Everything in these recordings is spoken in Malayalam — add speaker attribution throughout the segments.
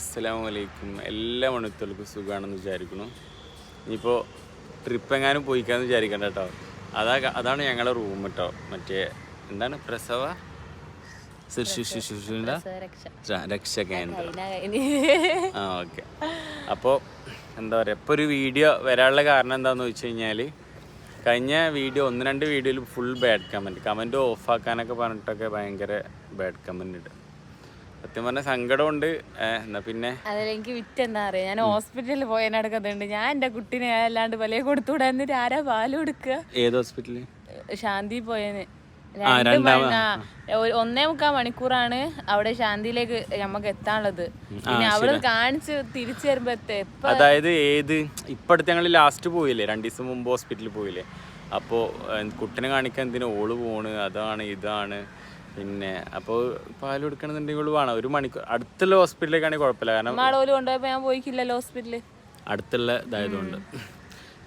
Speaker 1: അസ്സലാമു അലൈക്കും എല്ലാ മണിത്തർക്കും സുഖമാണെന്ന് വിചാരിക്കുന്നു. ഇനിയിപ്പോൾ ട്രിപ്പ് എങ്ങാനും പോയിക്കാന്ന് വിചാരിക്കണ്ട കേട്ടോ അതാ അതാണ് ഞങ്ങളുടെ റൂം കേട്ടോ മറ്റേ എന്താണ്? പ്രസവ? ശിശു ശിശുവിന്റെ രക്ഷ. കേന്ദ്രം. ആ ഓക്കെ. അപ്പോൾ എന്താ പറയുക ഇപ്പോൾ ഒരു വീഡിയോ വരാനുള്ള കാരണം എന്താണെന്ന് വെച്ച് കഴിഞ്ഞാൽ കഴിഞ്ഞ വീഡിയോ ഒന്ന് രണ്ട് വീഡിയോയിൽ ഫുൾ ബാഡ് കമന്റ് കമന്റ് ഓഫാക്കാനൊക്കെ പറഞ്ഞിട്ടൊക്കെ ഭയങ്കര ബാഡ് കമന്റ് ഉണ്ട് സത്യം പറഞ്ഞ സങ്കടമുണ്ട്. എന്നാ പിന്നെ?
Speaker 2: അതിലെനിക്ക് വിറ്റ് എന്താ അറിയാം? ഞാൻ ഹോസ്പിറ്റലിൽ പോയതിനടക്കുന്നുണ്ട് ഞാൻ എന്റെ കുട്ടീനെ അല്ലാണ്ട് വലിയ കൊടുത്തുകൂടാ എന്നിട്ട് ആരാ പാൽ കൊടുക്കുക?
Speaker 1: ഏത് ഹോസ്പിറ്റലിൽ
Speaker 2: ശാന്തി പോയതിന് ഒന്നേ മുക്കാൽ മണിക്കൂറാണ് അവിടെ ശാന്തിയിലേക്ക് നമുക്ക് എത്താനുള്ളത്. പിന്നെ അവിടെ കാണിച്ച് തിരിച്ചു വരുമ്പോ എത്തേ
Speaker 1: അതായത് ഏത് ഇപ്പടുത്ത് ഞങ്ങൾ ലാസ്റ്റ് പോയില്ലേ? രണ്ടു ദിവസം മുമ്പ് ഹോസ്പിറ്റലിൽ പോയില്ലേ? അപ്പോ കുട്ടിനെ കാണിക്കാൻ എന്തിനാ ഓൾ പോണ്? അതാണ് ഇതാണ്. പിന്നെ അപ്പോൾ പാൽ കൊടുക്കണമെന്നുണ്ടെങ്കിൽ വേണം. ഒരു മണിക്കൂർ അടുത്തുള്ള ഹോസ്പിറ്റലിലേക്കാണെങ്കിൽ കുഴപ്പമില്ല. കാരണം
Speaker 2: മാളോൽ ഞാൻ പോയിക്കില്ലല്ലോ ഹോസ്പിറ്റലിൽ
Speaker 1: അടുത്തുള്ള ഇതായതുകൊണ്ട്.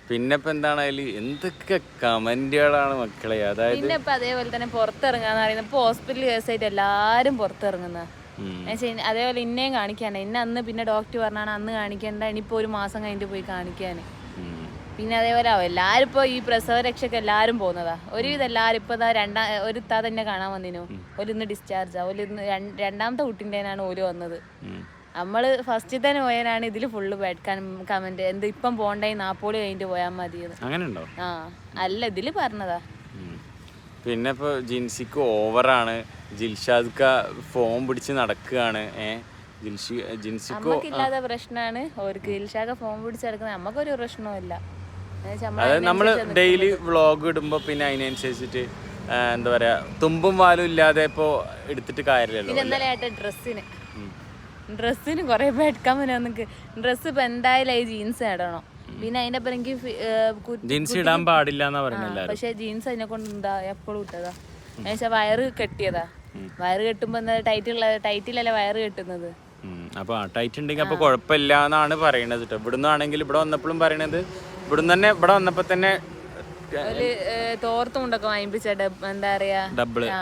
Speaker 1: പിന്നെ ഇപ്പൊ എന്താണ് എന്തൊക്കെ കമന്റുകളാണ് മക്കളെ? അതായത്
Speaker 2: പിന്നെ ഇപ്പൊ അതേപോലെ തന്നെ പുറത്തിറങ്ങാന്ന് പറയുന്നത് ഇപ്പൊ ഹോസ്പിറ്റൽ കേസായിട്ട് എല്ലാരും പുറത്തിറങ്ങുന്ന. അതേപോലെ ഇന്നേം കാണിക്കാനാണ് ഇന്ന അന്ന് പിന്നെ ഡോക്ടർ പറഞ്ഞാണ് അന്ന് കാണിക്കേണ്ട ഇനിയിപ്പോ ഒരു മാസം കഴിഞ്ഞിട്ട് പോയി കാണിക്കാൻ
Speaker 1: ഉം.
Speaker 2: പിന്നെ അതേപോലെ എല്ലാരും ഇപ്പൊ ഈ പ്രസവ രക്ഷയ്ക്ക് എല്ലാരും പോകുന്നതാ. ഒരുവിധം എല്ലാരും ഇപ്പൊ ദാ രണ്ടാ ഒരു താ തന്നെ കാണാൻ വന്നിനു. ഒരു ഇന്ന് ഡിസ്ചാർജ് ഒരു ഇന്ന് രണ്ട്- രണ്ടാമത്തെ കുട്ടിന്റെനാണ് ഓര് വന്നത്. നമ്മൾ ഫസ്റ്റിൽ തന്നെ പോയതിനാണ് ഇതിൽ ഫുള്ള് ബാഡ് കമന്റ് എന്ത് ഇപ്പം പോണ്ടേ നാപ്പോളി കഴിഞ്ഞിട്ട് പോയാൽ
Speaker 1: മതി അങ്ങനെയുണ്ടോ?
Speaker 2: ആ അല്ല ഇതിൽ പറഞ്ഞതാ.
Speaker 1: പിന്നെ ഇപ്പോൾ ജിൻസിക്ക് ഓവറാണ് ജിൽഷാദ്ക്ക ഫോം പിടിച്ച് നടക്കുകയാണ് ഏഹ് ജിൻസി ജിൻസിക്കോ
Speaker 2: നമുക്കില്ലാത്ത പ്രശ്നമാണ് ഓർക്ക് ജിൽഷാക്ക ഫോം പിടിച്ച് നടക്കുന്നത്. നമുക്കൊരു പ്രശ്നവും ഇല്ല
Speaker 1: അതായത് നമ്മൾ ഡെയിലി വ്ളോഗ് ഇടുമ്പോൾ പിന്നെ അതിനനുസരിച്ചിട്ട് എന്താ പറയാ തുമ്പും വാലും ഇല്ലാതെ ഇപ്പോൾ എടുത്തിട്ട്
Speaker 2: ആയിട്ട് ഡ്രസ്സിന് ഡ്രസ്സിന് കുറെ എടുക്കാൻ പറ്റും നമുക്ക് ഡ്രസ്സ് ഇപ്പൊ എന്തായാലും ഈ ജീൻസ് ഇടണം. പിന്നെ അതിന്റെ ഒപ്പം എനിക്ക്
Speaker 1: ജീൻസ് ഇടാൻ പാടില്ല
Speaker 2: പക്ഷെ ജീൻസ് അതിനെ കൊണ്ട് എന്താ എപ്പോഴും ഇട്ടതാ. എന്നുവെച്ചാ വയറ് കെട്ടിയതാ. വയറ് കെട്ടുമ്പോ എന്താ ടൈറ്റുള്ള ടൈറ്റിലല്ലേ വയറ് കെട്ടുന്നത്.
Speaker 1: അപ്പൊ ടൈറ്റ് ഉണ്ടെങ്കിൽ അപ്പൊ കുഴപ്പമില്ല എന്നാണ് പറയണത് കേട്ടോ ഇവിടുന്ന് ആണെങ്കിൽ ഇവിടെ വന്നപ്പോഴും പറയണത് ഇവിടുന്ന് തന്നെ ഇവിടെ വന്നപ്പോ തന്നെ
Speaker 2: ഒരു തോർത്തും കൊണ്ടൊക്കെ വാങ്ങിപ്പിച്ച ഡബ് എന്താ പറയാ?
Speaker 1: ഡബിൾ.
Speaker 2: ആ.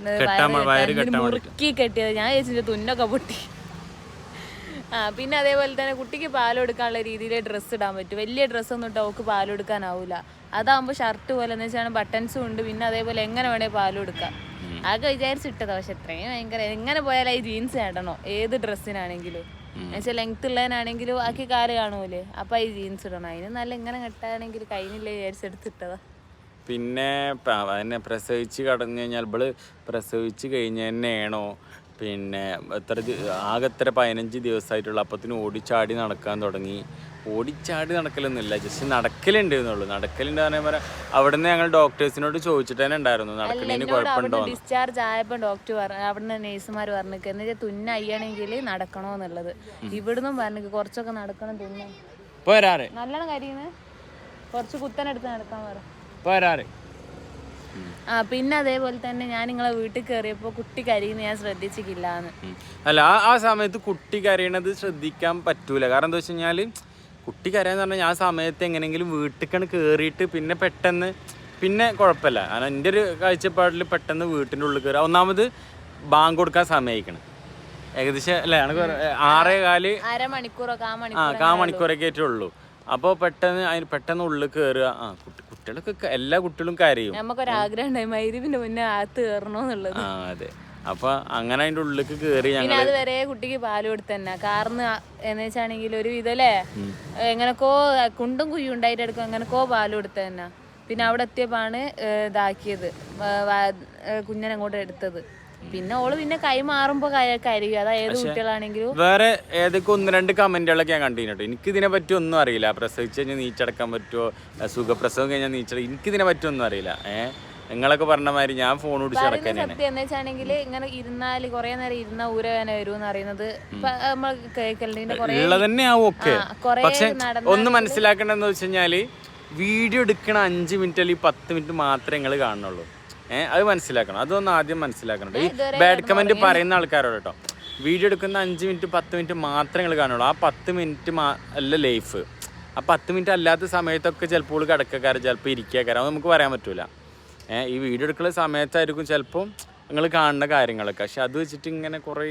Speaker 2: ഇത്
Speaker 1: കെട്ടാൻ
Speaker 2: വയറ്
Speaker 1: വയറ്
Speaker 2: കെട്ടാൻ
Speaker 1: കെട്ടാൻ
Speaker 2: മുറുക്കി കെട്ടിയത്. ഞാൻ ചേച്ചിന്റെ തുന്നൊക്കെ പൊട്ടി. ആ പിന്നെ അതേപോലെ തന്നെ കുട്ടിക്ക് പാൽ കൊടുക്കാനുള്ള രീതിയിൽ ഡ്രസ്സ് ഇടാൻ പറ്റും. വലിയ ഡ്രസ്സ് ഒന്നും ഇട്ട് അവൾക്ക് പാൽ കൊടുക്കാനാവൂല. അതാകുമ്പോൾ ഷർട്ട് പോലെ എന്ന് വെച്ചാൽ ബട്ടൺസും ഉണ്ട്. പിന്നെ അതേപോലെ എങ്ങനെ വേണേ പാൽ കൊടുക്കാം. അതൊക്കെ വിചാരിച്ചിട്ടതാ. പക്ഷെ ഇത്രയും ഭയങ്കര എങ്ങനെ പോയാലും ഈ ജീൻസ് ഇടണോ. ഏത് ഡ്രസ്സിനാണെങ്കിലും എന്നുവെച്ചാൽ ലെങ്ത് ഉള്ളതിനാണെങ്കിലും ആക്കി കാൽ കാണൂലേ? അപ്പൊ ഈ ജീൻസ് ഇടണം. അതിന് നല്ല ഇങ്ങനെ കെട്ടാണെങ്കിൽ കഴിഞ്ഞില്ലേ വിചാരിച്ചെടുത്തിട്ടതാ
Speaker 1: പിന്നെ അതിനെ പ്രസവിച്ച് കടന്നു കഴിഞ്ഞാൽ ഇവൾ പ്രസവിച്ച് കഴിഞ്ഞ തന്നെയാണോ? പിന്നെ എത്ര ആകെ എത്ര പതിനഞ്ച് ദിവസമായിട്ടുള്ള അപ്പത്തിന് ഓടിച്ചാടി നടക്കാൻ തുടങ്ങി. ഓടിച്ചാടി നടക്കലൊന്നുമില്ല. ജസ്റ്റ് നടക്കലുണ്ട് എന്നുള്ളൂ നടക്കലുണ്ട് പറഞ്ഞാൽ പറയാം അവിടുന്ന് ഞങ്ങൾ ഡോക്ടേഴ്സിനോട് ചോദിച്ചിട്ട് തന്നെ ഉണ്ടായിരുന്നു. നടക്കണേന് കുഴപ്പമുണ്ടോ
Speaker 2: ഡിസ്ചാർജ് ആയപ്പോ ഡോക്ടർ പറഞ്ഞു അവിടുന്ന് നേഴ്സുമാർ പറഞ്ഞു എന്നിട്ട് തുന്ന അയ്യണമെങ്കിൽ നടക്കണോന്നുള്ളത് ഇവിടുന്ന് പറഞ്ഞു കുറച്ചൊക്കെ നടക്കണം തുന്ന
Speaker 1: പോരാറ്.
Speaker 2: നല്ലോണം കരിയുന്നത് കുറച്ച് കുത്തനെടുത്ത് നടക്കാൻ പറ.
Speaker 1: പോരാറ്.
Speaker 2: ആ പിന്നെ അതേപോലെ തന്നെ ഞാൻ നിങ്ങളെ വീട്ടിൽ കയറിയപ്പോ കുട്ടി കരയുന്ന ഞാൻ ശ്രദ്ധിച്ചിട്ടില്ലാന്ന്.
Speaker 1: അല്ല ആ ആ സമയത്ത് കുട്ടി കരയണത് ശ്രദ്ധിക്കാൻ പറ്റൂല. കാരണം എന്താ വെച്ച് കഴിഞ്ഞാൽ കുട്ടി കരയാന്ന് പറഞ്ഞാൽ ഞാൻ സമയത്ത് എങ്ങനെയെങ്കിലും വീട്ടിലേക്കാണ് കയറിയിട്ട് പിന്നെ പെട്ടെന്ന് പിന്നെ കുഴപ്പമില്ല കാരണം എന്റെ ഒരു കാഴ്ചപ്പാടിൽ പെട്ടെന്ന് വീട്ടിന്റെ ഉള്ളിൽ കയറുക ഒന്നാമത് ബാങ്ക് കൊടുക്കാൻ സമയക്കണം ഏകദേശം അല്ലേ? ആറേ
Speaker 2: കാൽ ആ
Speaker 1: കാ മണിക്കൂറൊക്കെ ഉള്ളൂ. അപ്പോൾ പെട്ടെന്ന് അതിന് പെട്ടെന്ന് ഉള്ളിൽ കയറുക ആ കുട്ടി കുട്ടികളൊക്കെ എല്ലാ കുട്ടികളും കരയും.
Speaker 2: നമുക്കൊരാഗ്രഹം ഉണ്ടായി. മുന്നേ അകത്ത് കയറണോന്നുള്ളത്
Speaker 1: ആ അതെ. അപ്പൊ അങ്ങനെ അതിന്റെ ഉള്ളിലേക്ക് കേറി
Speaker 2: പിന്നെ
Speaker 1: ഞങ്ങൾ
Speaker 2: അത് കുട്ടിക്ക് പാൽ കൊടുത്തന്നെ. കാരണം എന്നുവെച്ചാണെങ്കിൽ ഒരു വിധല്ലേ എങ്ങനക്കോ കുണ്ടും കുയ്യും ഉണ്ടായിട്ട് എടുക്കും എങ്ങനക്കോ പാൽ കൊടുത്തന്നെ. പിന്നെ അവിടെ എത്തിയപ്പോഴാണ് ഏഹ്, ഇതാക്കിയത്. കുഞ്ഞിനെ അങ്ങോട്ട് എടുത്തത്. പിന്നെ ഓൾ പിന്നെ കൈ മാറുമ്പോ ക- കരയും. അതാ ഏത് കുട്ടികളാണെങ്കിലും.
Speaker 1: വേറെ ഏതൊക്കെ ഒന്ന് രണ്ട് കമന്റുകളൊക്കെ ഞാൻ കണ്ടിട്ടുണ്ട്. എനിക്ക് ഇതിനെ പറ്റി ഒന്നും അറിയില്ല. പ്രസവിച്ച് കഴിഞ്ഞാൽ നീച്ചടക്കാൻ പറ്റുമോ സുഖപ്രസവം കഴിഞ്ഞാൽ നീച്ചട എനിക്ക് ഇതിനെ പറ്റി ഒന്നും അറിയില്ല. ഏഹ് നിങ്ങളൊക്കെ പറഞ്ഞ മാതിരി ഞാൻ ഫോൺ പിടിച്ച് നടക്കാനാണ്
Speaker 2: സത്യം എന്ന് വെച്ചാണെങ്കിൽ ഇങ്ങനെ ഇരുന്നാൽ കൊറേ നേരം ഇരുന്ന ഊരവേന വരും അറിയുന്നത്
Speaker 1: ഉള്ളത് തന്നെയാവും ഒക്കെ. പക്ഷെ ഒന്ന് മനസ്സിലാക്കേണ്ടതെന്ന് വെച്ച് കഴിഞ്ഞാൽ വീഡിയോ എടുക്കണ അഞ്ച് മിനിറ്റ് അല്ലെങ്കിൽ പത്ത് മിനിറ്റ് മാത്രമേ നിങ്ങൾ കാണുന്നുള്ളൂ. ഏഹ് അത് മനസ്സിലാക്കണം. അതൊന്ന് ആദ്യം മനസ്സിലാക്കണം ഈ ബാഡ് കമന്റ് പറയുന്ന ആൾക്കാരോട് കേട്ടോ വീഡിയോ എടുക്കുന്ന അഞ്ച് മിനിറ്റ് പത്ത് മിനിറ്റ് മാത്രമേ നിങ്ങൾ കാണുള്ളൂ. ആ പത്ത് മിനിറ്റ് അല്ല ലൈഫ് ആ പത്ത് മിനിറ്റ് അല്ലാത്ത സമയത്തൊക്കെ ചിലപ്പോൾ കിടക്കക്കാരൻ ചിലപ്പോൾ ഇരിക്കാക്കാരൻ നമുക്ക് പറയാൻ പറ്റൂല. ഈ വീഡിയോ എടുക്കുന്ന സമയത്തായിരിക്കും ചിലപ്പോൾ നിങ്ങൾ കാണുന്ന കാര്യങ്ങളൊക്കെ. പക്ഷെ അത് വെച്ചിട്ട് ഇങ്ങനെ കുറേ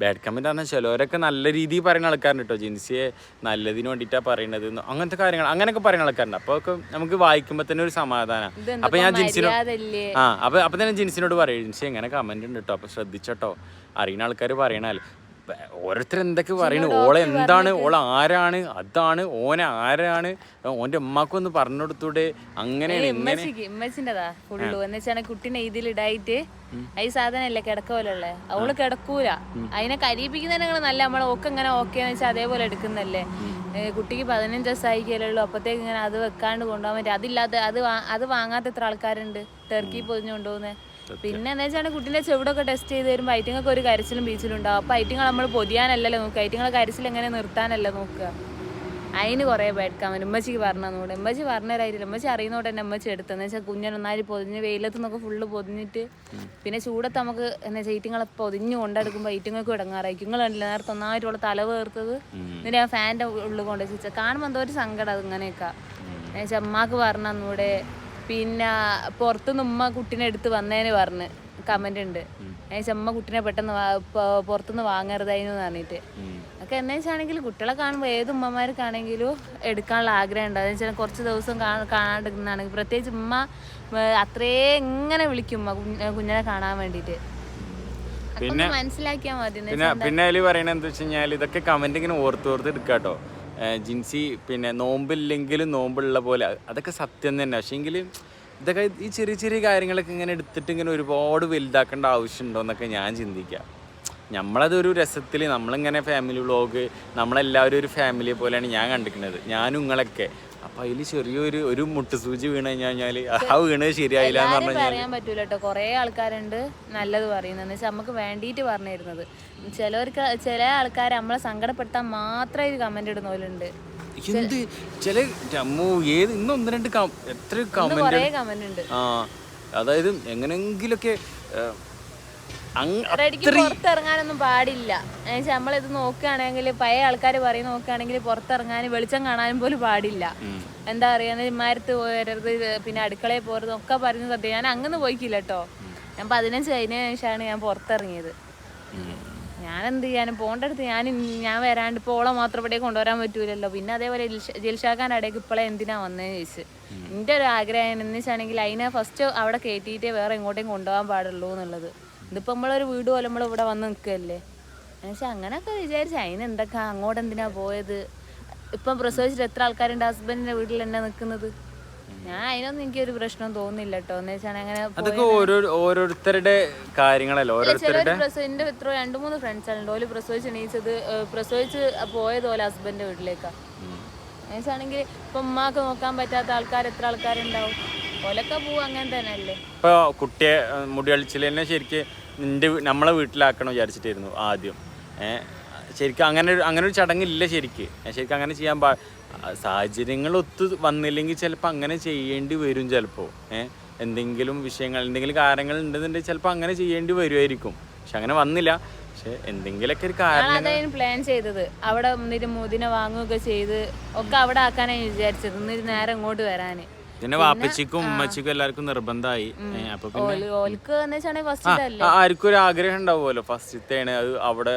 Speaker 1: ബാഡ് കമന്റ് പറഞ്ഞാൽ ചിലവരൊക്കെ നല്ല രീതിയിൽ പറയുന്ന ആൾക്കാരുണ്ട് കേട്ടോ ജിൻസിയെ നല്ലതിന് വേണ്ടിയിട്ടാണ് പറയണത് എന്ന് അങ്ങനത്തെ കാര്യങ്ങൾ അങ്ങനെയൊക്കെ പറയുന്ന ആൾക്കാരുണ്ട്. അപ്പോൾ ഒക്കെ നമുക്ക് വായിക്കുമ്പോൾ തന്നെ ഒരു സമാധാനം.
Speaker 2: ഇതെന്താ
Speaker 1: അപ്പോൾ ഞാൻ ജിൻസിനോട് ആ അപ്പോൾ അപ്പോൾ തന്നെ ജിൻസിനോട് പറയും ജിൻസി എങ്ങനെ കമന്റ് ഉണ്ട് കേട്ടോ അപ്പോൾ ശ്രദ്ധിച്ചോട്ടോ അറിയുന്ന ആൾക്കാർ പറയണല്ലോ ഓരോരുത്തർ എന്തൊക്കെ പറയുന്നു ഓളെ എന്താണ്? ഓളെ ആരാണ്? അതാണ്? ഓനെ ആരാണ്? ഓന്റെ ഉമ്മാക്കൊന്ന് പറഞ്ഞു കൊടുത്തൂടെ അങ്ങനെയാണ്
Speaker 2: ഇമ്മച്ചിന്റെതാ ഫുള്ളു. എന്ന് വെച്ചാൽ കുട്ടീനെ ഇതിലിടായിട്ട് ഈ സാധനല്ലേ കിടക്ക പോലല്ലേ അവൾ കിടക്കൂല. അതിനെ കരീപിക്കുന്നതിനെ നല്ല നമ്മളെ ഓക്കെ ഇങ്ങനെ ഓക്കെ എന്ന് വെച്ചാൽ അതേപോലെ എടുക്കുന്നല്ലേ കുട്ടിക്ക് പതിനഞ്ച് ദിവസമായിക്കല്ലോ അപ്പത്തേക്ക് ഇങ്ങനെ അത് വെക്കാണ്ട് കൊണ്ടുപോകാൻ പറ്റും. അതില്ലാത്ത അത് അത് വാങ്ങാത്ത എത്ര ആൾക്കാരുണ്ട്? ടർക്കി പൊതിഞ്ഞു കൊണ്ടുപോകുന്നത് പിന്നെ എന്താ വെച്ചാൽ കുട്ടീന്റെ ചെവിടൊക്കെ ടെസ്റ്റ് ചെയ്ത് വരുമ്പോൾ ഐറ്റിങ്ങൾക്ക് ഒരു കരച്ചിലും ബീച്ചിലും ഉണ്ടാവും. അപ്പോൾ ഐറ്റിങ്ങൾ നമ്മൾ പൊതിയാനല്ലല്ലോ നോക്കുക. ഐറ്റിങ്ങളെ കരച്ചിൽ എങ്ങനെ നിർത്താനല്ല നോക്കുക. അതിന് കുറേ ബെഡ്ക്കാൻ പറ്റും ഉമ്മച്ചിക്ക് പറഞ്ഞു തന്നൂടെ. ഉമ്മച്ചി പറഞ്ഞുതരായിട്ടില്ല ഉമ്മച്ചി അറിയുന്നോട്ട് തന്നെ ഉമ്മച്ചി എടുത്തെന്ന് വെച്ചാൽ കുഞ്ഞനൊന്നായി പൊതിഞ്ഞ് വെയിലത്ത് നിന്നൊക്കെ ഫുള്ള് പൊതിഞ്ഞിട്ട് പിന്നെ ചൂടത്ത് നമുക്ക് എന്താ വെച്ചാൽ ഈറ്റിങ്ങളെ പൊതിഞ്ഞ് കൊണ്ടെടുക്കുമ്പോൾ ഈറ്റിങ്ങൾക്ക് ഇടങ്ങാറായിരിക്കും. നിങ്ങൾ കണ്ടില്ല നേരത്തെ ഒന്നായിട്ടുള്ള തല വേർത്തത്? എന്നിട്ട് ഞാൻ ഫാന്റെ ഉള്ളിൽ കൊണ്ടുവച്ച് കാണുമ്പോൾ എന്തോ ഒരു സങ്കടം അത് ഇങ്ങനെയൊക്കെ. എന്നുവെച്ചാൽ അമ്മയ്ക്ക് പറഞ്ഞു തന്നൂടെ. പിന്നെ പുറത്തുനിന്ന് ഉമ്മ കുട്ടീനെ എടുത്ത് വന്നേന് പറഞ്ഞ് കമന്റ് ഉണ്ട്. അമ്മ കുട്ടീനെ പെട്ടെന്ന് പുറത്തുനിന്ന് വാങ്ങരുതായിരുന്നു പറഞ്ഞിട്ട്. ഒക്കെ എന്നു വെച്ചാണെങ്കിൽ കുട്ടികളെ കാണുമ്പോൾ ഏത് ഉമ്മമാർക്കാണെങ്കിലും എടുക്കാനുള്ള ആഗ്രഹം ഉണ്ട്. അതെന്ന് വെച്ചാൽ കുറച്ച് ദിവസം കാണ- കാണാണ്ടിരുന്നാണെങ്കിൽ പ്രത്യേകിച്ച് ഉമ്മ അത്രേ ഇങ്ങനെ വിളിക്കും ഉമ്മ കുഞ്ഞിനെ കാണാൻ വേണ്ടിയിട്ട്. പിന്നെ മനസ്സിലാക്കിയാ മതി
Speaker 1: പിന്നെ പിന്നെ അതിൽ പറയണത് എന്താ വെച്ച് കഴിഞ്ഞാൽ ഇതൊക്കെ കമന്റ് ഇങ്ങനെ ഓർത്ത് ഓർത്ത് എടുക്കാട്ടോ. ജിൻസി പിന്നെ നോമ്പില്ലെങ്കിലും നോമ്പുള്ള പോലെ അതൊക്കെ സത്യം തന്നെ. പക്ഷേങ്കിൽ ഇതൊക്കെ ഈ ചെറിയ ചെറിയ കാര്യങ്ങളൊക്കെ ഇങ്ങനെ എടുത്തിട്ട് ഇങ്ങനെ ഒരുപാട് വലുതാക്കേണ്ട ആവശ്യമുണ്ടോ എന്നൊക്കെ ഞാൻ ചിന്തിക്കാം. നമ്മളതൊരു രസത്തിൽ നമ്മളിങ്ങനെ ഫാമിലി വ്ളോഗ് നമ്മളെല്ലാവരും ഒരു ഫാമിലിയെ പോലെയാണ് ഞാൻ കണ്ടിരിക്കുന്നത്. ഞാനും നിങ്ങളൊക്കെ. അപ്പം അതിൽ ചെറിയൊരു ഒരു മുട്ടുസൂചി വീണ് കഴിഞ്ഞാൽ ആ വീണ് ശരിയായില്ല എന്ന് പറഞ്ഞു
Speaker 2: പറയാൻ പറ്റൂല കേട്ടോ കുറേ ആൾക്കാരുണ്ട് നല്ലത് പറയുന്നത്. എന്ന് വെച്ചാൽ നമുക്ക് വേണ്ടിയിട്ട് പറഞ്ഞിരുന്നത്. ചിലവർക്ക് ചില ആൾക്കാർ നമ്മളെ സങ്കടപ്പെടുത്താൻ മാത്രമേ ഇത് കമന്റ് ഇടുന്നവരുണ്ട്
Speaker 1: എന്ത്? ചില ഏത് ഇന്ന് ഒന്ന് രണ്ട് കം- എത്ര കമന്റ്
Speaker 2: കുറേ കമന്റ് ഉണ്ട്.
Speaker 1: ആ അതായത് എങ്ങനെങ്കിലൊക്കെ ഏഹ്,
Speaker 2: പുറത്തിറങ്ങാനൊന്നും പാടില്ല. നമ്മളിത് നോക്കുകയാണെങ്കിൽ പഴയ ആൾക്കാർ പറയും നോക്കുകയാണെങ്കിൽ പുറത്തിറങ്ങാനും വെളിച്ചം കാണാനും പോലും പാടില്ല. എന്താ പറയുക ഇമാരത്ത് പോയരുത് പിന്നെ അടുക്കളയിൽ പോരുത് ഒക്കെ പറയുന്നത് സത്യം. ഞാൻ അങ്ങനെ പോയിക്കില്ല കേട്ടോ. ഞാൻ പതിനഞ്ച് കഴിഞ്ഞ ശേഷമാണ് ഞാൻ പുറത്തിറങ്ങിയത്. ഞാൻ എന്ത് ചെയ്യാനും പോകേണ്ട അടുത്ത് ഞാൻ ഞാൻ വരാണ്ട് ഇപ്പോൾ ഓളെ മാത്രം ഇവിടെ കൊണ്ടുവരാൻ പറ്റൂലല്ലോ. പിന്നെ അതേപോലെ ജിൽഷാക്കാൻ ഇടയ്ക്ക് ഇപ്പോഴേ എന്തിനാ വന്നതെന്ന് ചോദിച്ചു. എന്റെ ഒരു ആഗ്രഹം എന്ന് വെച്ചാണെങ്കിൽ അതിനെ ഫസ്റ്റ് അവിടെ കയറ്റിയിട്ടേ വേറെ എങ്ങോട്ടേയും കൊണ്ടുപോകാൻ പാടുള്ളൂ എന്നുള്ളത്. ഇതിപ്പോൾ നമ്മളൊരു വീട് പോലെ നമ്മൾ ഇവിടെ വന്ന് നിൽക്കുകയല്ലേ എന്നുവെച്ചാൽ അങ്ങനെയൊക്കെ വിചാരിച്ചു അതിന് എന്തൊക്കെ അങ്ങോട്ട് എന്തിനാ പോയത്? ഇപ്പം പ്രസവിച്ചിട്ട് എത്ര ആൾക്കാരുണ്ട് ഹസ്ബൻഡിന്റെ വീട്ടിൽ തന്നെ നിൽക്കുന്നത് ഞാൻ അതിനൊന്നും എനിക്ക് ഒരു പ്രശ്നം തോന്നുന്നില്ല കേട്ടോ എന്ന് വെച്ചാൽ അങ്ങനെ
Speaker 1: അതൊക്കെ ഓരോ ഓരോരുത്തരുടെ കാര്യങ്ങളല്ലോ? ഓരോരുത്തരുടെ
Speaker 2: പ്രസവിന്റെ എത്ര രണ്ട് മൂന്ന് ഫ്രണ്ട്സ് ആണ് ഓൽ പ്രസവിച്ച് എണീച്ചത് പ്രസവിച്ച് പോയത് പോലെ ഹസ്ബൻഡിന്റെ വീട്ടിലേക്കാ. എന്നുവെച്ചാണെങ്കിൽ ഇപ്പൊ ഉമ്മാക്ക് നോക്കാൻ പറ്റാത്ത ആൾക്കാർ എത്ര ആൾക്കാരുണ്ടാവും? ഓലൊക്കെ പോവും അങ്ങനെ തന്നെ അല്ലേ
Speaker 1: ഇപ്പോൾ കുട്ടിയെ മുടി കളിച്ചിൽ തന്നെ ശരിക്ക് നിന്റെ നമ്മളെ വീട്ടിലാക്കണം വിചാരിച്ചിട്ടായിരുന്നു ആദ്യം. ഏഹ് ശരിക്കും അങ്ങനെ ഒരു അങ്ങനെ ഒരു ചടങ്ങില്ല ശരിക്ക്. ശരിക്കും അങ്ങനെ ചെയ്യാൻ പാ സാഹചര്യങ്ങൾ ഒത്തു വന്നില്ലെങ്കിൽ ചിലപ്പോൾ അങ്ങനെ ചെയ്യേണ്ടി വരും ചിലപ്പോൾ ഏഹ് എന്തെങ്കിലും വിഷയങ്ങൾ എന്തെങ്കിലും കാര്യങ്ങൾ ഉണ്ടെന്നുണ്ടെങ്കിൽ ചിലപ്പോൾ അങ്ങനെ ചെയ്യേണ്ടി വരുമായിരിക്കും. പക്ഷെ അങ്ങനെ വന്നില്ല. പക്ഷെ എന്തെങ്കിലുമൊക്കെ ഒരു കാരണം
Speaker 2: പ്ലാൻ ചെയ്തത്. അവിടെ നിന്നിട്ട് മുതിനെ വാങ്ങുകയൊക്കെ ചെയ്ത് ഒക്കെ അവിടെ ആക്കാനാണ് വിചാരിച്ചത്. എന്നിട്ട് നേരെ ഇങ്ങോട്ട് വരാന്.
Speaker 1: പിന്നെ വാപ്പച്ചിക്കും ഉമ്മച്ചിക്കും എല്ലാവർക്കും നിർബന്ധമായി. അപ്പൊ പിന്നെ
Speaker 2: ഓൽ ഓൽക്ക് എന്ന് വെച്ചാണെങ്കിൽ ഫസ്റ്റ്
Speaker 1: ആ, ആർക്കും ഒരു ആഗ്രഹം ഉണ്ടാവുമല്ലോ. ഫസ്റ്റത്തേണ് അത് അവിടെ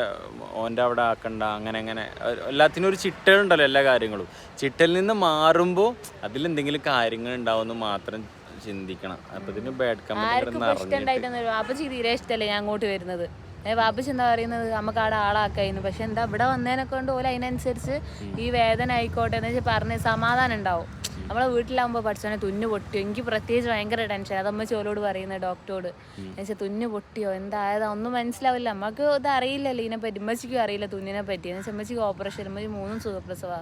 Speaker 1: ഓന്റെ അവിടെ ആക്കണ്ട അങ്ങനെ അങ്ങനെ. അത് എല്ലാത്തിനും ഒരു ചിട്ടലുണ്ടല്ലോ എല്ലാ കാര്യങ്ങളും. ചിട്ടയിൽ നിന്ന് മാറുമ്പോൾ അതിൽ എന്തെങ്കിലും കാര്യങ്ങൾ ഉണ്ടാവുമെന്ന് മാത്രം ചിന്തിക്കണം. അപ്പൊ ഇതിന് ബാഡ്
Speaker 2: കമ്പനി തീരെ ഇഷ്ടമല്ലേ ഞാൻ അങ്ങോട്ട് വരുന്നത്. ഏ വാപ്പച്ചി എന്താ പറയുന്നത്? നമുക്ക് അവിടെ ആളാക്കായിരുന്നു. പക്ഷെ എന്താ ഇവിടെ വന്നതിനെ കൊണ്ട് ഓല അതിനനുസരിച്ച് ഈ വേദന ആയിക്കോട്ടെ എന്ന് വെച്ചാൽ പറഞ്ഞ് സമാധാനം ഉണ്ടാവും. നമ്മളെ വീട്ടിലാകുമ്പോൾ പഠിച്ചോനെ തുന്നു പൊട്ടിയോ? എനിക്ക് പ്രത്യേകിച്ച് ഭയങ്കര ടെൻഷൻ അതമ്മ ചോലോട് പറയുന്നത് ഡോക്ടറോട് എന്നുവെച്ചാൽ തുന്നു പൊട്ടിയോ? എന്തായതാ? ഒന്നും മനസ്സിലാവില്ല. നമുക്ക് ഇത് അറിയില്ലല്ലോ. ഇതിനെ പറ്റി. ഉമ്മച്ചിക്കും അറിയില്ല തുന്നിനെ പറ്റി. എന്ന് വെച്ചാൽ ഉമ്മച്ചിക്ക് ഓപ്പറേഷൻ ഉമ്മച്ചി മൂന്നും സുഖപ്രസവാ.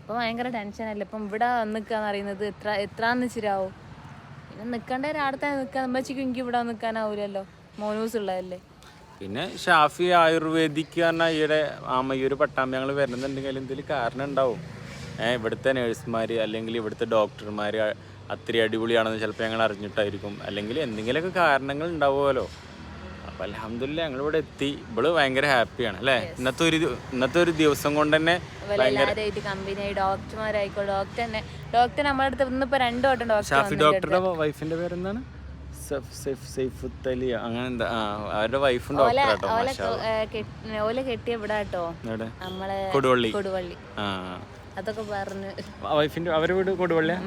Speaker 2: അപ്പോൾ ഭയങ്കര ടെൻഷനല്ലേ ഇപ്പം ഇവിടെ നിൽക്കാന്ന് അറിയുന്നത് എത്ര എത്രാന്ന് വെച്ചിരാവോ പിന്നെ നിൽക്കേണ്ട ഒരാടത്തെ നിൽക്കാൻ ഉമ്മച്ചിക്കും എനിക്ക് ഇവിടെ നിക്കാനാവൂലല്ലോ. മോനൂസ് ഉള്ളതല്ലേ
Speaker 1: പിന്നെ ഷാഫി ആയുർവേദിക്ക് പറഞ്ഞാൽ ഈയിടെ ആമയൂർ പട്ടാമ്പി വരുന്നുണ്ടെങ്കിൽ എന്തെങ്കിലും കാരണം ഉണ്ടാവും. ഇവിടുത്തെ നേഴ്സുമാർ അല്ലെങ്കിൽ ഇവിടുത്തെ ഡോക്ടർമാർ അത്ര അടിപൊളിയാണെന്ന് ചിലപ്പോൾ ഞങ്ങൾ അറിഞ്ഞിട്ടായിരിക്കും. അല്ലെങ്കിൽ എന്തെങ്കിലുമൊക്കെ കാരണങ്ങൾ ഉണ്ടാവുമല്ലോ. അപ്പം അലഹമില്ല ഞങ്ങൾ ഇവിടെ എത്തി. ഇവൾ ഭയങ്കര ഹാപ്പിയാണ് അല്ലേ? ഇന്നത്തെ ഒരു ഇന്നത്തെ ഒരു ദിവസം കൊണ്ട് തന്നെ
Speaker 2: എല്ലാവരുമായിട്ട് കമ്പനി ഡോക്ടർമാരായിക്കോ ഡോക്ടർ തന്നെ ഡോക്ടർ നമ്മുടെ അടുത്ത് ഇന്നിപ്പോ രണ്ടു വട്ടം ഡോക്ടർ
Speaker 1: ഷാഫി ഡോക്ടറുടെ വൈഫിന്റെ പേര് എന്താണ് അങ്ങനെ അവരുടെ വൈഫും കെട്ടി-
Speaker 2: ഓല കെട്ടിയ ഇവിടെ കേട്ടോ നമ്മളെ
Speaker 1: കൊടുവള്ളി.
Speaker 2: കൊടുവള്ളി.
Speaker 1: ആ.
Speaker 2: അതൊക്കെ പറഞ്ഞു.
Speaker 1: വൈഫിന്റെ വീട് കൊടുവള്ളിയാ?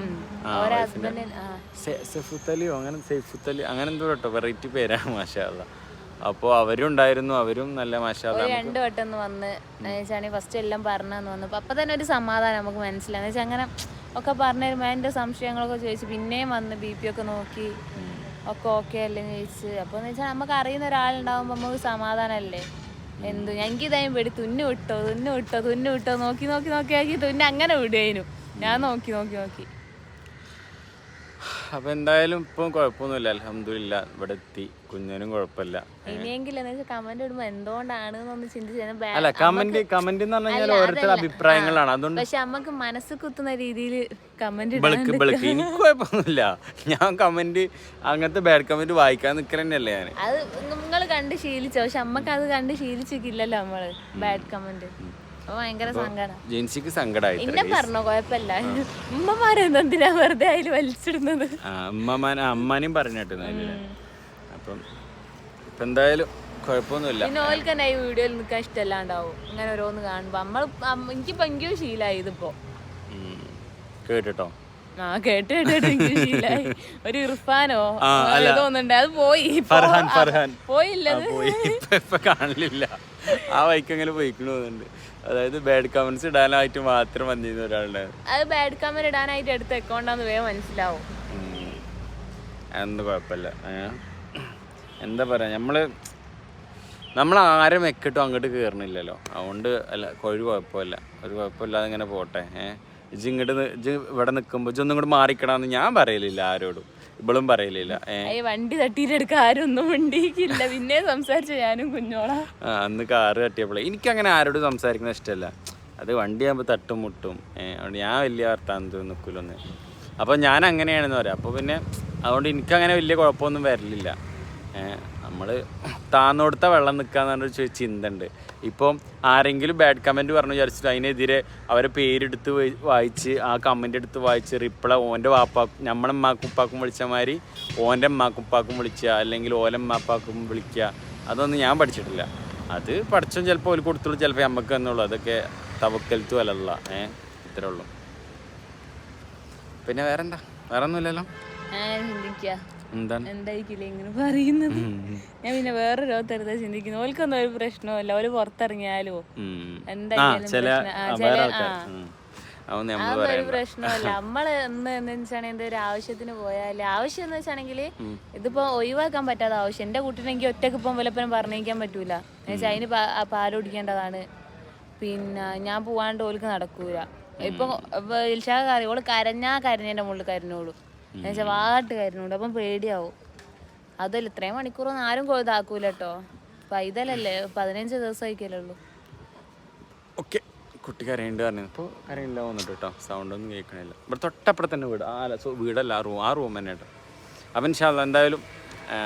Speaker 1: സെഫുത്തലിയോ അങ്ങനെ സൈഫുത്തലി അങ്ങനെ എന്തോ കേട്ടോ വെറൈറ്റി പേരാണ് മാഷാല്ല അപ്പോൾ അവരും ഉണ്ടായിരുന്നു അവരും നല്ല മാഷാല്ല
Speaker 2: രണ്ടു രണ്ട് വട്ടം വന്ന് വെച്ചാണെങ്കിൽ ഫസ്റ്റ് എല്ലാം പറഞ്ഞു വന്നു. അപ്പൊ തന്നെ ഒരു സമാധാനം നമുക്ക് മനസ്സിലായി. വെച്ചാൽ അങ്ങനെ ഒക്കെ പറഞ്ഞു തരുമ്പോൾ എന്റെ സംശയങ്ങളൊക്കെ ചോദിച്ചു പിന്നെയും വന്ന് ബി പി ഒക്കെ നോക്കി ഒക്കെ ഓക്കെ അല്ലേ ചോദിച്ച്. അപ്പോൾ എന്ന് വെച്ചാൽ നമുക്ക് അറിയുന്ന ഒരാളുണ്ടാവുമ്പോ നമുക്ക് സമാധാനമല്ലേ എന്തു? എനിക്ക് ഇതായും പേടി. തുന്നു വിട്ടോ തുന്നു വിട്ടോ തുന്നു വിട്ടോ. നോക്കി നോക്കി നോക്കി നോക്കി. തുന്നു അങ്ങനെ വിടുകയായിരുന്നു. ഞാൻ നോക്കി നോക്കി നോക്കി.
Speaker 1: അപ്പോൾ എന്തായാലും ഇപ്പം കുഴപ്പമൊന്നുമില്ല. അലഹമില്ല ഇവിടെ എത്തി. കുഞ്ഞിനും കുഴപ്പമില്ല. അല്ല കമന്റ് കമന്റ് എന്ന് പറഞ്ഞു കഴിഞ്ഞാൽ ഓരോരുത്തരുടെ അഭിപ്രായങ്ങളാണ്. അതുകൊണ്ട്
Speaker 2: പക്ഷെ നമുക്ക് മനസ്സ് കുത്തുന്ന രീതിയിൽ കമന്റ്
Speaker 1: ബൾക്ക് ബൾക്ക്. എനിക്ക് കുഴപ്പമൊന്നുമില്ല. ഞാൻ കമന്റ് അങ്ങനത്തെ ബാഡ് കമന്റ് വായിക്കാൻ നിൽക്കൽ ഞാൻ
Speaker 2: അത് നിങ്ങൾ കണ്ട് ശീലിച്ചോ? പക്ഷെ അമ്മയ്ക്ക് അത് കണ്ട് ശീലിച്ചിട്ടില്ലല്ലോ നമ്മൾ. ബാഡ് കമന്റ് അപ്പൊ ഭയങ്കര സങ്കടം.
Speaker 1: ജെൻസിക്ക് സങ്കടമായി
Speaker 2: ഇന്നെ പറഞ്ഞോ കൊഴപ്പല്ല ഉമ്മമാരെന്തിനാ വെറുതെ അതിൽ വലിച്ചിടുന്നത്?
Speaker 1: അമ്മമാൻ അമ്മാനെയും പറഞ്ഞിട്ട് അപ്പം ഇപ്പൊ എന്തായാലും കുഴപ്പമൊന്നുമില്ല.
Speaker 2: പിന്നെ ഓൾക്ക് തന്നെ ഈ വീഡിയോയിൽ നിൽക്കാൻ ഇഷ്ടമല്ലാണ്ടാവും. ഇങ്ങനെ ഓരോന്ന് കാണുമ്പോ നമ്മൾ എനിക്കിപ്പോ എനിക്കും ശീലായി ഇതിപ്പോ.
Speaker 1: കേട്ടോ
Speaker 2: ആ കേട്ട് കേട്ടിട്ട് എനിക്ക് ശീലായി. ഒരു ഇർഫാനോ തോന്നുന്നുണ്ട് അത് പോയി.
Speaker 1: ഫർഹാൻ ഫർഹാൻ.
Speaker 2: പോയില്ല
Speaker 1: കാണില്ല ആ വൈക്ക് അങ്ങനെ പോയിക്കണു തോന്നുന്നുണ്ട്. അതായത് ബാഡ് കമന്റ്സ് ഇടാനായിട്ട് മാത്രം വന്നിരുന്ന ഒരാളുടെ
Speaker 2: അത് ബാഡ് കമന്റ് ഇടാനായിട്ട് എടുത്ത അക്കൗണ്ടാന്ന് വേഗം മനസ്സിലാവും.
Speaker 1: അതൊന്നും കുഴപ്പമില്ല. എന്താ പറയാ നമ്മൾ നമ്മൾ ആരും മെക്കിട്ടും അങ്ങോട്ട് കയറണില്ലല്ലോ അതുകൊണ്ട് അല്ല ഒരു കുഴപ്പമില്ല. ഒരു കുഴപ്പമില്ലാതെ ഇങ്ങനെ പോട്ടെ. ഏഹ് ഇജ് ഇങ്ങോട്ട് ഇജ് ഇവിടെ നിൽക്കുമ്പോൾ ഒന്നും ഇങ്ങോട്ട് മാറിക്കണമെന്ന് ഞാൻ പറയലില്ല ആരോടും. ഇവളും പറയലില്ല.
Speaker 2: വണ്ടി തട്ടിയിട്ട് എടുക്കാൻ ആരും ഒന്നും മിണ്ടിയിക്കില്ല. പിന്നെ സംസാരിച്ച ഞാനും കുഞ്ഞോളാ.
Speaker 1: അന്ന് കാറ് തട്ടിയപ്പോഴേ എനിക്കങ്ങനെ ആരോടും സംസാരിക്കുന്ന ഇഷ്ടമല്ല അത് വണ്ടി ആകുമ്പോൾ തട്ടും മുട്ടും. അതുകൊണ്ട് ഞാൻ വലിയ വർത്താനത്ത് നിൽക്കില്ലൊന്ന് അപ്പോൾ ഞാൻ അങ്ങനെയാണെന്ന് പറയാം. അപ്പോൾ പിന്നെ അതുകൊണ്ട് എനിക്കങ്ങനെ വലിയ കുഴപ്പമൊന്നും വരലില്ല. നമ്മൾ താന്നോടുത്ത വെള്ളം നിൽക്കാന്ന് പറഞ്ഞൊരു ചിന്ത ഉണ്ട് ഇപ്പം ആരെങ്കിലും ബാഡ് കമന്റ് പറഞ്ഞു വിചാരിച്ചിട്ട് അതിനെതിരെ അവരെ പേരെടുത്ത് വയി- വായിച്ച് ആ കമന്റ് എടുത്ത് വായിച്ച് റിപ്ലൈ ഓന്റെ വാപ്പാ നമ്മളെ ഉമ്മാക്കും ഉപ്പാക്കും വിളിച്ച മാതിരി ഓന്റെ ഉമ്മാക്കും ഉപ്പാക്കും വിളിക്കുക അല്ലെങ്കിൽ ഓലെ ഉമ്മാപ്പാക്കും വിളിക്കുക അതൊന്നും ഞാൻ പഠിച്ചിട്ടില്ല. അത് പഠിച്ചും ചിലപ്പോൾ ഒരു കൊടുത്തുള്ളൂ ചിലപ്പോൾ നമുക്ക് എന്നുള്ളൂ അതൊക്കെ തവക്കലത്തു അല്ലല്ല ഏ ഇത്രേ ഉള്ളൂ പിന്നെ വേറെന്താ? വേറെ ഒന്നുമില്ലല്ലോ
Speaker 2: എന്തായിരിക്കില്ല ഇങ്ങനെ പറയുന്നത്? ഞാൻ പിന്നെ വേറെ ലോകത്തെടുത്താ ചിന്തിക്കുന്നു ഓൽക്കൊന്നും ഒരു പ്രശ്നമല്ല ഓൽ പുറത്തിറങ്ങിയാലോ. എന്തായാലും
Speaker 1: പറയണ്ട
Speaker 2: പ്രശ്നമല്ല നമ്മൾ എന്ന് വെച്ചാണെങ്കിൽ എന്തൊരു ഒരു ആവശ്യത്തിന് പോയാൽ ആവശ്യം എന്ന് വെച്ചാണെങ്കിൽ ഇതിപ്പോ ഒഴിവാക്കാൻ പറ്റാത്ത ആവശ്യം. എന്റെ കുട്ടീനെ എനിക്ക് ഒറ്റയ്ക്ക് ഇപ്പം വല്ലപ്പോഴും പറഞ്ഞേക്കാൻ പറ്റൂല. എന്നുവെച്ചാൽ അതിന് പാ- പാൽ കുടിക്കേണ്ടതാണ് പിന്നെ ഞാൻ പോവാണ്ട് ഓൽക്ക് നടക്കൂല. ഇപ്പൊ ഇൽഷാ കറി ഓൾ കരഞ്ഞാ കരഞ്ഞതിന്റെ മുകളിൽ കരഞ്ഞോളൂ. എന്നുവെച്ചാൽ വാട്ട് കരഞ്ഞോളൂ അപ്പം പേടിയാവും. അതല്ല ഇത്രയും മണിക്കൂറൊന്നും ആരും ഇതാക്കൂല കേട്ടോ പൈതലല്ലേ പതിനഞ്ച് ദിവസം ആയിക്കല്ലേ ഉള്ളൂ
Speaker 1: ഓക്കെ. കുട്ടി കരയുണ്ട് പറഞ്ഞു. ഇപ്പോൾ കരയില്ല വന്നിട്ട് കേട്ടോ സൗണ്ട് ഒന്നും കേൾക്കണില്ല. ഇവിടെ തൊട്ടപ്പുറത്ത് തന്നെ വീട്. ആ സോ വീടല്ല ആ റൂം ആ റൂം തന്നെ കേട്ടോ അപ്പം ഇൻഷാല്ല എന്തായാലും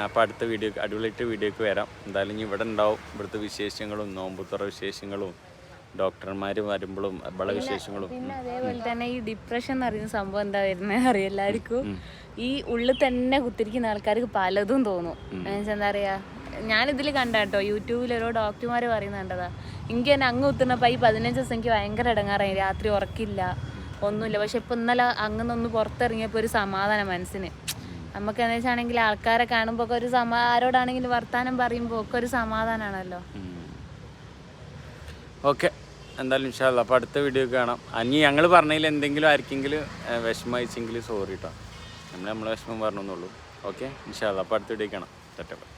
Speaker 1: അപ്പോൾ അടുത്ത വീഡിയോ അടിപൊളിയായിട്ട് വീഡിയോക്ക് വരാം. എന്തായാലും ഇവിടെ ഉണ്ടാവും. ഇവിടുത്തെ വിശേഷങ്ങളും നോമ്പുത്തുറ വിശേഷങ്ങളും. ഡോക്ടർമാർ വരുമ്പോഴും ഇവളെ വിശേഷങ്ങളും.
Speaker 2: പിന്നെ അതേപോലെ തന്നെ ഈ ഡിപ്രഷൻ എന്ന് പറയുന്ന സംഭവം എന്താ വരുന്നത് അറിയാം എല്ലാവർക്കും? ഈ ഉള്ളിൽ തന്നെ കുത്തിരിക്കുന്ന ആൾക്കാർക്ക് പലതും തോന്നും. എന്താ പറയാ ഞാനിതിൽ കണ്ട കേട്ടോ യൂട്യൂബിൽ ഓരോ ഡോക്ടർമാർ പറയുന്ന കണ്ടതാ എനിക്ക് തന്നെ അങ്ങ് കുത്തുന്നപ്പോൾ ഈ പതിനഞ്ച് ദിവസം എനിക്ക് ഭയങ്കര ഇടങ്ങാറായി. രാത്രി ഉറക്കില്ല ഒന്നുമില്ല. പക്ഷെ ഇപ്പം ഇന്നലെ അങ്ങനൊന്ന് പുറത്തിറങ്ങിയപ്പോൾ ഒരു സമാധാനം മനസ്സിന്. നമുക്ക് എന്താ വെച്ചാണെങ്കിൽ ആൾക്കാരെ കാണുമ്പോൾ ഒക്കെ ഒരു സമാ ആരോടാണെങ്കിലും വർത്താനം പറയുമ്പോ ഒക്കെ ഒരു സമാധാനമാണല്ലോ
Speaker 1: ഓക്കെ. എന്തായാലും ഇൻഷാല്ല അപ്പോൾ അടുത്ത വീഡിയോ കാണാം. അനി ഞങ്ങൾ പറഞ്ഞതിൽ എന്തെങ്കിലും ആർക്കെങ്കിലും വിഷമം സോറി കേട്ടോ നമ്മൾ നമ്മളെ വിഷമം പറഞ്ഞെന്നുള്ളൂ ഓക്കെ ഇൻഷാല്ല അപ്പോൾ അടുത്ത വീഡിയോ കാണാം. തെറ്റപ്പം